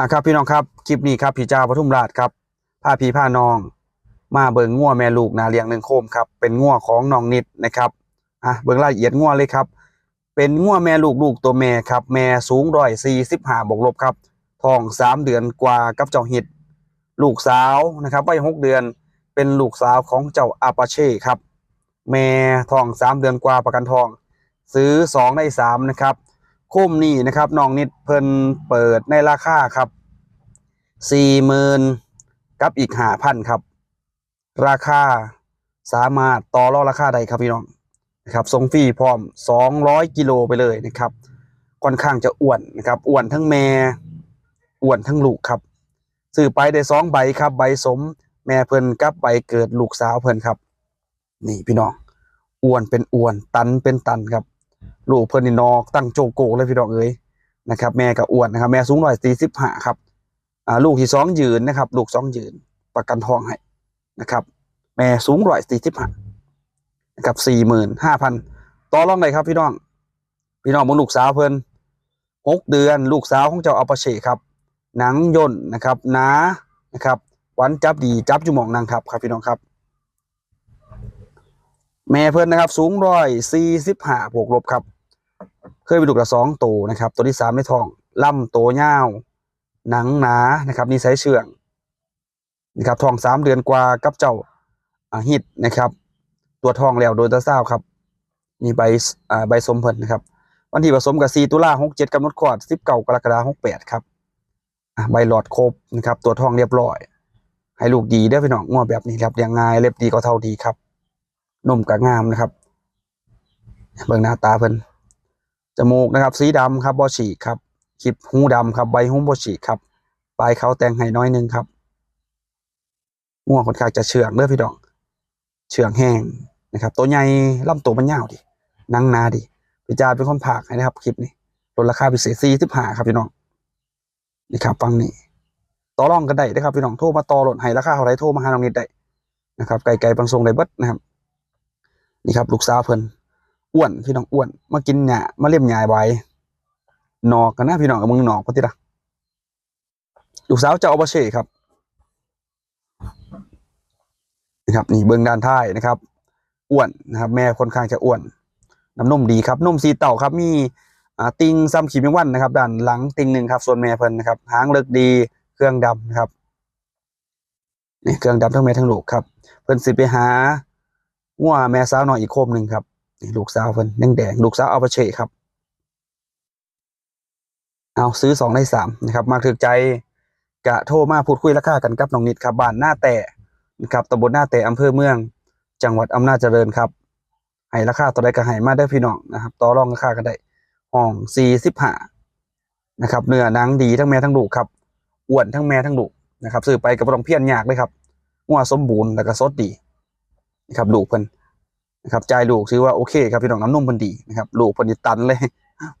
อะครับพี่น้องครับคลิปนี้ครับพี่เจ้าปทุมราชครับพาพี่พานอง มาเบิงงัวแม่ลูกนาเลี้ยงหนึ่งโคมครับเป็นงัวของน้องนิดนะครับอะเบิงรายละเอียดงัวเลยครับ เป็นงัวแม่ลูกลูกตัวแม่ครับแม่สูงร้อยสี่สิบห้าบวกลบครับทองสามเดือนกว่ากับเจ้าหิดลูกสาวนะครับวัยหกเดือนเป็นลูกสาวของเจ้าอาปาเช่ครับ แม่ทองสามเดือนกว่าประกันทอง ซื้อสองได้สามนะครับ โคุ้มนี่นะครับน้องนิดเพิ่นเปิดในราคาครับสี่หมื่นกับอีกห้าพันครับ ราคาสามารถต่อรองราคาได้ครับพี่น้องนะครับส่งฟรีพร้อมสองร้อยกิโลไปเลยนะครับ ค่อนข้างจะอ้วนนะครับอ้วนทั้งแม่อ้วนทั้งลูกครับซื้อไปได้สองใบครับใบสม แม่เพิ่นกับใบเกิดลูกสาวเพิ่นครับ นี่พี่น้องอ้วนเป็นอ้วนตันเป็นตันครับ ลูกเพิ่นนี่นอกตั้งโจโกเลยพี่น้องเอ้ยนะครับ แม่ก็อ้วนนะครับ แม่สูงร้อยสี่สิบห้าครับอ่าลูกที่สองยืนนะครับ ลูกสองยืนประกันทองให้นะครับ แม่สูงร้อยสี่สิบห้านะครับสี่หมื่นห้าพันต่อรองเลยครับพี่น้อง พี่น้องมึงลูกสาวเพิ่นหกเดือน ลูกสาวของเจ้าอัปเชครับ หนังย่นนะครับหนานะครับ วันจับดีจับจุหมองนางครับครับพี่น้องครับ แม่เพิ่อนนะครับ สูงร้อยสี่สิบห้าบวกลบครับ เคยไปดูกระสองตัวนะครับ ตัวที่สามในท้องล่ำโตวยาหนังหนานะครับนิสัยเชื่องนะครับทองสามเดือนกว่ากับเจ้าอฮิตนะครับ ตัวทองแล้วโดยตาเศร้าครับนี่ใบใบสมเพิ่นนะครับ วันที่ผสมกับ4ตุลาหกเจ็ดกำหนดคลอดสิบเก้ากรกฎาคมหกแปดครับใบหลอดครบนะครับ ตัวทองเรียบร้อย ให้ลูกดีเด้พี่น้องงอแบบนี้ครับเลี้ยงง่ายเล็บดีก็เท่าดีครับ นมกะงามนะครับ เบิ่งหน้าตาเพิ่นจมูกนะครับ สีดำครับบอฉีกครับคลิปหูดำครับใบหูบอฉีกครับ ปลายเขาแต่งให้น้อยหนึงครับง่วงค่อนข้างจะเชื่องเด้อพี่น้องเชื่องแห้งนะครับ ตัวใหญ่ลำตัวมันยาวดินังนาดิพี่จาเป็นคนผากให้นะครับ คลิปนี้ลดราคาพิเศษสี่สิบห้าครับพี่น้องนี่ครับฟังนี่ต่อรองกันได้นะครับพี่น้องโทรมาต่อรถให้ราคาเท่าไรโทรมาหาน้องนิดได้นะครับไกลๆบางทรงได้เบิดนะครับ นี่ครับ ลูกสาวเพิ่นอ้วนพี่น้องอ้วน มากินหญ้ามาเล่มหญ้าไว้นอกกันนะพี่น้องกับมึงนอกก็ติละลูกสาวเจ้าอบาเช่ครับนะครับนี่เบื้องด้านท้ายนะครับอ้วนนะครับ แม่ค่อนข้างจะอ้วนน้ำนมดีครับนมสีเต่าครับมีติงซ้ำขีดแมงวันนะครับด้านหลังติงหนึ่งครับส่วนแม่เพิ่นนะครับหางเลิกดีเครื่องดำนะครับนี่เครื่องดำทั้งแม่ทั้งลูกครับ เพิ่นสิไปหา งัวแม่สาวน้อยอีกโคมหนึ่งครับลูกสาวเพิ่นแดงแดงลูกสาวเอาไปเชะครับ เอาซื้อสองในสามนะครับ มาถึกใจกะโทรมาพูดคุยราคากันกับน้องนิดครับบ้านหน้าแต่นะครับตำบลหน้าแต่อำเภอเมือง จังหวัดอำนาจเจริญครับให้ราคาต่อใดก็ให้มาได้พี่น้องนะครับต่อรองราคากันได้ห้องสี่สิบห้านะครับเนื้อหนังดีทั้งแม่ทั้งลูกครับอ้วนทั้งแม่ทั้งลูกนะครับซื้อไปกับบ่ต้องเพี้ยนยากเลยครับงัวสมบูรณ์แล้วก็สดดี นะครับลูกเพิ่นนะครับจ่ายลูกถือว่าโอเคครับพี่น้องน้ำนมเพิ่นดีนะครับลูกเพิ่นนี่ตันเลย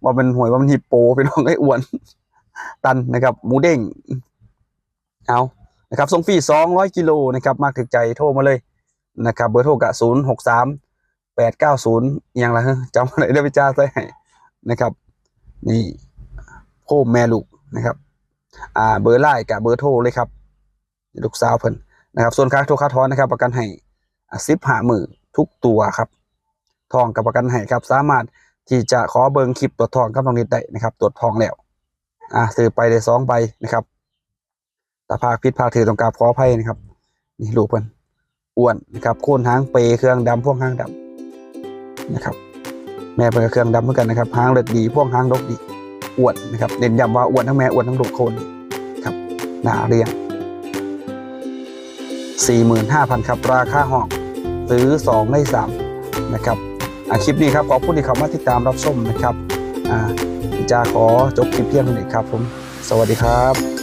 ว่าเป็นหวยว่ามันฮิปโปพี่น้องไอ้อ้วน ตันนะครับหมูเด้งเอานะครับส่งฟรี200กิโลนะครับมากถึกใจโทรมาเลยนะครับเบอร์โทรกะ063 890อย่างละจำอะไรได้ไปจ้าใส่ให้นะครับนี่โคมแม่ลูกนะครับ อ่าเบอร์ไลน์กับเบอร์โทรเลยครับ ลูกสาวเพิ่นนะครับ ส่วนค่าโทรค่าทอนนะครับ ประกันให้ สิบหามือทุกตัวครับ ทองกับประกันให้ครับสามารถที่จะขอเบิงคลิปตรวจทองกับน้องนิดได้นะครับ ตรวจทองแล้วอ่าซื้อไปได้สองใบนะครับแต่ภาคพิษภาคถือต้องการขออภัยนะครับ นี่ลูกเพิ่นอ้วนนะครับโคนหางเปย์เครื่องดำพ่วกหางดำนะครับ แม่เป็นเครื่องดำเหมือนกันนะครับหางเลือดดีพ่วกหางดกดีอ้วนนะครับเด่นย้ำว่าอ้วนทั้งแม่อ้วนทั้งลูกโคนครับหนาเรียง45,000 ครับ ราคาห้อง ซื้อ2ใน3นะครับอ่าคลิปนี้ครับขอบคุณที่เข้ามาติดตามรับชมนะครับอ่าจะขอจบคลิปเพียงเท่านี้ครับผม สวัสดีครับ